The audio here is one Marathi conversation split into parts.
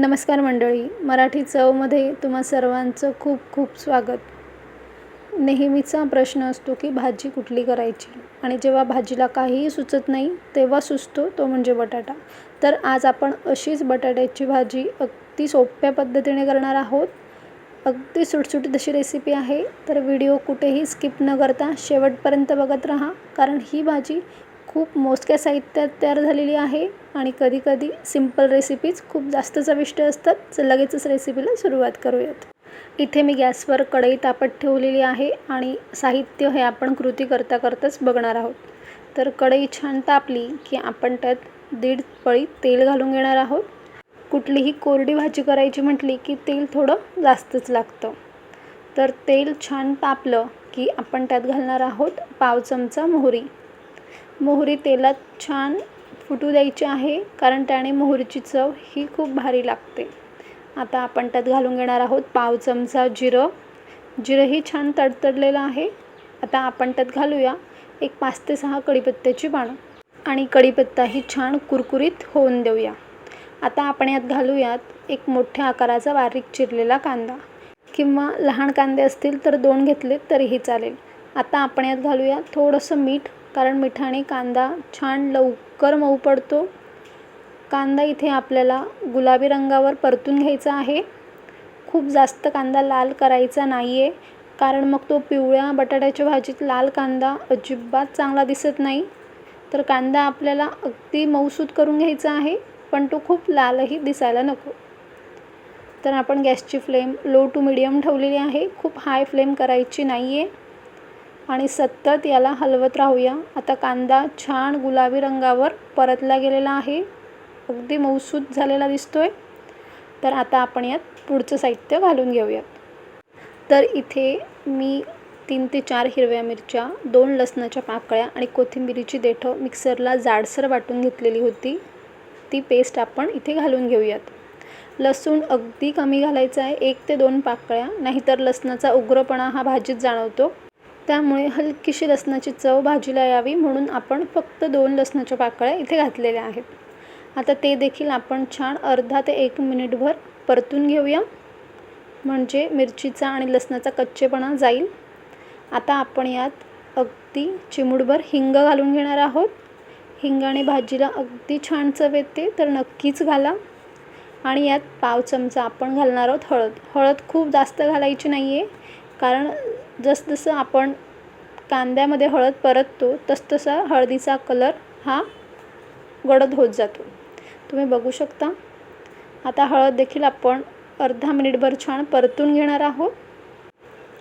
नमस्कार मंडळी मराठी चवमध्ये तुम्हा सर्वांचं खूप खूप स्वागत. नेहमीचा प्रश्न असतो की भाजी कुठली करायची? आणि जेव्हा भाजीला काहीही सुचत नाही तेव्हा सुचतो तो म्हणजे बटाटा. तर आज आपण अशीच बटाट्याची भाजी अगदी सोप्या पद्धतीने करणार आहोत. अगदी सुटसुटीत अशी रेसिपी आहे. तर व्हिडिओ कुठेही स्किप न करता शेवटपर्यंत बघत राहा कारण ही भाजी खूप मोजक्या साहित्यात तयार झालेली आहे आणि कधीकधी सिंपल रेसिपीज खूप जास्त चविष्ट असतात. तर लगेचच रेसिपीला सुरुवात करूयात. इथे मी गॅसवर कढई तापत ठेवलेली आहे आणि साहित्य हे आपण कृती करता करताच बघणार आहोत. तर कढई छान तापली की आपण त्यात दीड पळी तेल घालून घेणार आहोत. कुठलीही कोरडी भाजी करायची म्हटली की तेल थोडं जास्तच लागतं. तर तेल छान तापलं की आपण त्यात घालणार आहोत पाव चमचा मोहरी. मोहरी तेलात छान फुटू द्यायची आहे कारण त्याने मोहरीची चव ही खूप भारी लागते. आता आपण त्यात घालून घेणार आहोत पाव चमचा जिरं. जिरंही छान तडतडलेलं आहे. आता आपण त्यात घालूया एक पाच ते सहा कढीपत्त्याची पानं आणि कढीपत्ताही छान कुरकुरीत होऊन देऊया. आता आपण यात घालूयात एक मोठ्या आकाराचा बारीक चिरलेला कांदा. किंवा लहान कांदे असतील तर दोन घेतले तरीही चालेल. आता आपण यात घालूया थोडंसं मीठ. कारण मिठाने कांदा छान लवकर मऊ पडतो. कांदा इथे आपल्याला गुलाबी रंगावर परतून घ्यायचा आहे. खूप जास्त कांदा लाल करायचा नाही आहे कारण मग तो पिवळ्या बटाट्याच्या भाजीत लाल कांदा अजिबात चांगला दिसत नाही. तर कांदा आपल्याला अगदी मऊसूत करून घ्यायचा आहे पण तो खूप लालही दिसायला नको. तर आपण गॅसची फ्लेम लो टू मिडियम ठेवलेली आहे. खूप हाय फ्लेम करायची नाही आहे आणि सतत याला हलवत राहूया. आता कांदा छान गुलाबी रंगावर परतला गेलेला आहे. अगदी मऊसूत झालेला दिसतोय. तर आता आपण यात पुढचं साहित्य घालून घेऊयात. तर इथे मी तीन ते चार हिरव्या मिरच्या दोन लसणाच्या पाकळ्या आणि कोथिंबिरीची देठं मिक्सरला जाडसर वाटून घेतलेली होती. ती पेस्ट आपण इथे घालून घेऊयात. लसूण अगदी कमी घालायचा आहे. एक ते दोन पाकळ्या. नाहीतर लसणाचा उग्रपणा हा भाजीत जाणवतो. त्यामुळे हलकीशी लसणाची चव भाजीला यावी म्हणून आपण फक्त दोन लसणाच्या पाकळ्या इथे घातलेल्या आहेत. आता ते देखील आपण छान अर्धा ते एक मिनिटभर परतून घेऊया. म्हणजे मिरचीचा आणि लसणाचा कच्चेपणा जाईल. आता आपण यात अगदी चिमूटभर हिंग घालून घेणार आहोत. हिंगाने भाजीला अगदी छान चव येते तर नक्कीच घाला. आणि यात पाव चमचा आपण घालणार आहोत हळद. हळद खूप जास्त घालायची नाही आहे कारण जसजसं आपण कांद्यामध्ये हळद परततो तसतसा हळदीचा कलर हा गडद होत जातो. तुम्ही बघू शकता. आता हळद देखील आपण अर्धा मिनिटभर छान परतून घेणार आहोत.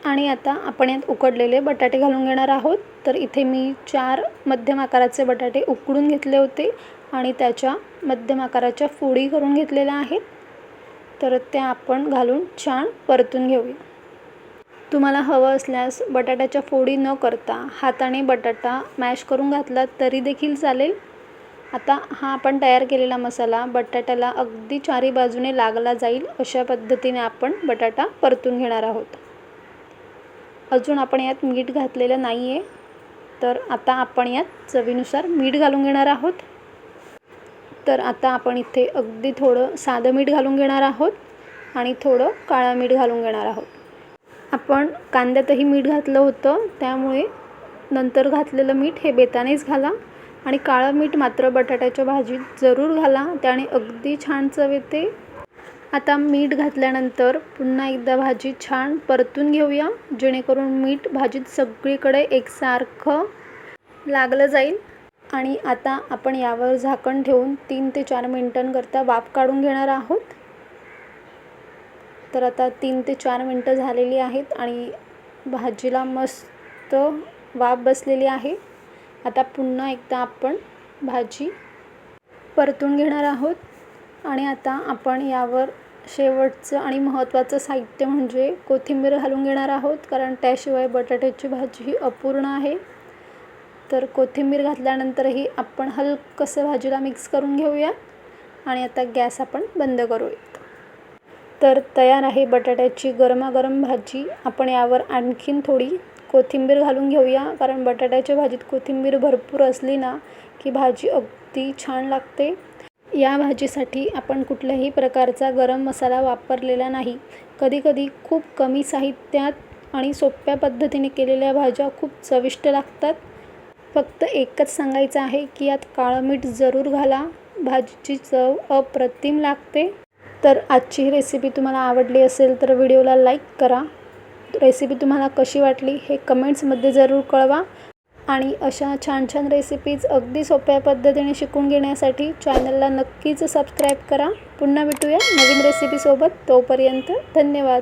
आणि आता आपण यात उकडलेले बटाटे घालून घेणार आहोत. तर इथे मी चार मध्यम आकाराचे बटाटे उकडून घेतले होते आणि त्याच्या मध्यम आकाराच्या फोडी करून घेतलेल्या आहेत. तर त्या आपण घालून छान परतून घेऊया. तुम्हाला हवं असल्यास बटाट्याच्या फोडी न करता हाताने बटाटा मॅश करून घातला तरी देखील चालेल. आता हा आपण तयार केलेला मसाला बटाट्याला अगदी चारी बाजूने लागला जाईल अशा पद्धतीने आपण बटाटा परतून घेणार आहोत. अजून आपण यात मीठ घातलेलं नाही आहे तर आता आपण यात चवीनुसार मीठ घालून घेणार आहोत. तर आता आपण इथे अगदी थोडं साधं मीठ घालून घेणार आहोत आणि थोडं काळं मीठ घालून घेणार आहोत. आपण कांद्यातही मीठ घातलं होतं. त्यामुळे नंतर घातलेलं मीठ हे बेतानेच घाला. आणि काळं मीठ मात्र बटाट्याच्या भाजीत जरूर घाला. त्याने अगदी छान चव येते. आता मीठ घातल्यानंतर पुन्हा एकदा भाजी छान परतून घेऊया. जेणेकरून मीठ भाजीत सगळीकडे एकसारखं लागलं जाईल. आणि आता आपण यावर झाकण ठेवून तीन ते चार मिनटांकरता वाफ काढून घेणार आहोत. तर आता तीन ते चार मिनटं झालेली आहेत आणि भाजीला मस्त वाफ बसलेली आहे. आता पुन्हा एकदा आपण भाजी परतून घेणार आहोत. आणि आता आपण यावर शेवटचं आणि महत्त्वाचं साहित्य म्हणजे कोथिंबीर घालून घेणार आहोत कारण त्याशिवाय बटाट्याची भाजी ही अपूर्ण आहे. तर कोथिंबीर घातल्यानंतरही आपण हलकंसं भाजीला मिक्स करून घेऊया. आणि आता गॅस आपण बंद करूया. तर तयार आहे बटाट्याची गरमागरम भाजी. आपण यावर आणखीन थोडी कोथिंबीर घालून घेऊया. कारण बटाट्याच्या भाजीत कोथिंबीर भरपूर असली ना की भाजी अगदी छान लागते. या भाजीसाठी आपण कुठल्याही प्रकारचा गरम मसाला वापरलेला नाही. कधीकधी खूप कमी साहित्यात आणि सोप्या पद्धतीने केलेल्या भाज्या खूप चविष्ट लागतात. फक्त एकच सांगायचं आहे की यात काळं मीठ जरूर घाला. भाजीची चव अप्रतिम लागते. तर आजची ही रेसिपी तुम्हाला आवडली असेल तर व्हिडिओला लाईक करा. रेसिपी तुम्हाला कशी वाटली हे कमेंट्समध्ये जरूर कळवा. आणि अशा छान छान रेसिपीज अगदी सोप्या पद्धतीने शिकून घेण्यासाठी चॅनलला नक्कीच सबस्क्राईब करा. पुन्हा भेटूया नवीन रेसिपीसोबत तोपर्यंत धन्यवाद.